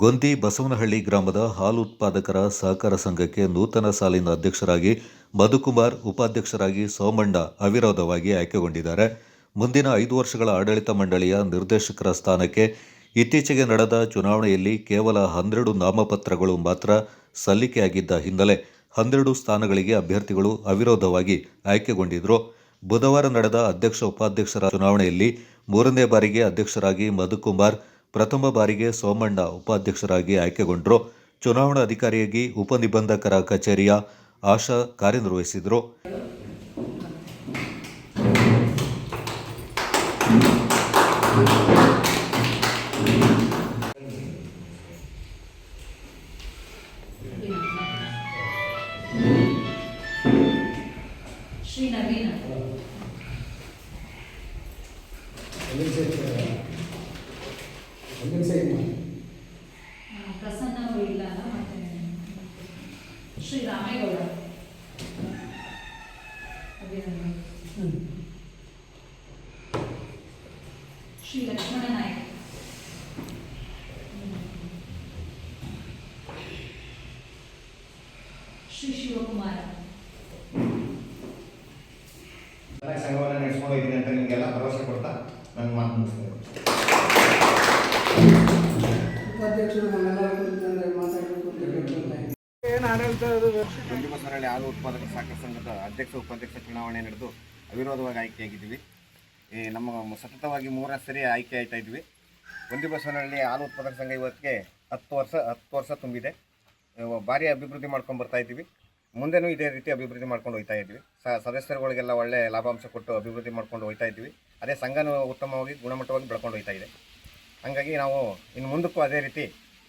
ಗೊಂದಿ ಬಸವನಹಳ್ಳಿ ಗ್ರಾಮದ ಹಾಲು ಉತ್ಪಾದಕರ ಸಹಕಾರ ಸಂಘಕ್ಕೆ ನೂತನ ಸಾಲಿನ ಅಧ್ಯಕ್ಷರಾಗಿ ಮಧುಕುಮಾರ್, ಉಪಾಧ್ಯಕ್ಷರಾಗಿ ಸೋಮಣ್ಣ ಅವಿರೋಧವಾಗಿ ಆಯ್ಕೆಗೊಂಡಿದ್ದಾರೆ. ಮುಂದಿನ ಐದು ವರ್ಷಗಳ ಆಡಳಿತ ಮಂಡಳಿಯ ನಿರ್ದೇಶಕರ ಸ್ಥಾನಕ್ಕೆ ಇತ್ತೀಚೆಗೆ ನಡೆದ ಚುನಾವಣೆಯಲ್ಲಿ ಕೇವಲ ಹನ್ನೆರಡು ನಾಮಪತ್ರಗಳು ಮಾತ್ರ ಸಲ್ಲಿಕೆಯಾಗಿದ್ದ ಹಿನ್ನೆಲೆ ಹನ್ನೆರಡು ಸ್ಥಾನಗಳಿಗೆ ಅಭ್ಯರ್ಥಿಗಳು ಅವಿರೋಧವಾಗಿ ಆಯ್ಕೆಗೊಂಡಿದ್ದರು ಬುಧವಾರ ನಡೆದ ಅಧ್ಯಕ್ಷ ಉಪಾಧ್ಯಕ್ಷರ ಚುನಾವಣೆಯಲ್ಲಿ ಮೂರನೇ ಬಾರಿಗೆ ಅಧ್ಯಕ್ಷರಾಗಿ ಮಧುಕುಮಾರ್ ಪ್ರಥಮ ಬಾರಿಗೆ ಸೋಮಣ್ಣ ಉಪಾಧ್ಯಕ್ಷರಾಗಿ ಆಯ್ಕೆಗೊಂಡರು. ಚುನಾವಣಾಧಿಕಾರಿಯಾಗಿ ಉಪನಿಬಂಧಕರ ಕಚೇರಿಯ ಆಶಾ ಕಾರ್ಯನಿರ್ವಹಿಸಿದರು. ಶ್ರೀ ನವೀನ. ಶ್ರೀ ರಾಮೇಗೌಡ ಶ್ರೀ ಲಕ್ಷ್ಮಣ ನಾಯಕ್ ಶ್ರೀ ಶಿವಕುಮಾರ ಸಂಘವನ್ನು ನಡೆಸ್ಕೊಂಡು ಹೋಗಿದ್ದೀನಿ ಅಂತ ನಿಮಗೆಲ್ಲ ಭರವಸೆ ಕೊಡ್ತಾ ನನ್ನ ಮಾತು ಮುಗಿಸ್ತೇನೆ ಆಡಳಿತ ಹಾಲು ಉತ್ಪಾದಕ ಸಹಕಾರ ಸಂಘದ ಅಧ್ಯಕ್ಷ, ಉಪಾಧ್ಯಕ್ಷ ಚುನಾವಣೆ ನಡೆದು ಅವಿರೋಧವಾಗಿ ಆಯ್ಕೆಯಾಗಿದ್ದೀವಿ. ಈ ನಮ್ಮ ಸತತವಾಗಿ ಮೂರನೇ ಸರಿ ಆಯ್ಕೆ ಆಯ್ತಾ ಇದ್ವಿ ಗುಂಡಿಬಸವನಹಳ್ಳಿ ಹಾಲು ಉತ್ಪಾದಕ ಸಂಘ ಇವತ್ತಿಗೆ ಹತ್ತು ವರ್ಷ ಹತ್ತು ವರ್ಷ ತುಂಬಿದೆ. ಭಾರಿ ಅಭಿವೃದ್ಧಿ ಮಾಡ್ಕೊಂಡು ಬರ್ತಾ ಇದ್ದೀವಿ. ಮುಂದೆನೂ ಇದೇ ರೀತಿ ಅಭಿವೃದ್ಧಿ ಮಾಡ್ಕೊಂಡು ಹೋಗ್ತಾ ಇದ್ವಿ ಸದಸ್ಯರುಗಳಿಗೆಲ್ಲ ಒಳ್ಳೆ ಲಾಭಾಂಶ ಕೊಟ್ಟು ಅಭಿವೃದ್ಧಿ ಮಾಡ್ಕೊಂಡು ಹೋಗ್ತಾ ಇದ್ವಿ ಅದೇ ಸಂಘನೂ ಉತ್ತಮವಾಗಿ, ಗುಣಮಟ್ಟವಾಗಿ ಬೆಳ್ಕೊಂಡು ಹೋಗ್ತಾ ಇದೆ. ಹಾಗಾಗಿ ನಾವು ಇನ್ನು ಮುಂದಕ್ಕೂ ಅದೇ ರೀತಿ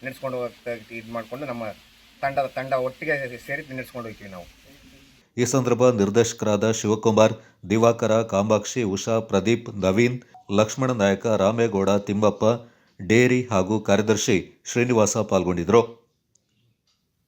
ನಡೆಸ್ಕೊಂಡು ಹೋಗ್ತಾ ಇದು ಮಾಡಿಕೊಂಡು ನಮ್ಮ ತಂಡದ ತಂಡ ಒಟ್ಟಿಗೆ ಸೇರಿ ನಡೆಸ್ಕೊಂಡು ಹೋಗ್ತೀವಿ ನಾವು. ಈ ಸಂದರ್ಭ ನಿರ್ದೇಶಕರಾದ ಶಿವಕುಮಾರ್, ದಿವಾಕರ ಕಾಂಬಾಕ್ಷಿ ಉಷಾ, ಪ್ರದೀಪ್, ನವೀನ್, ಲಕ್ಷ್ಮಣ ನಾಯಕ, ರಾಮೇಗೌಡ, ತಿಮ್ಮಪ್ಪ, ಡೇರಿ ಹಾಗೂ ಕಾರ್ಯದರ್ಶಿ ಶ್ರೀನಿವಾಸ ಪಾಲ್ಗೊಂಡಿದ್ದರು.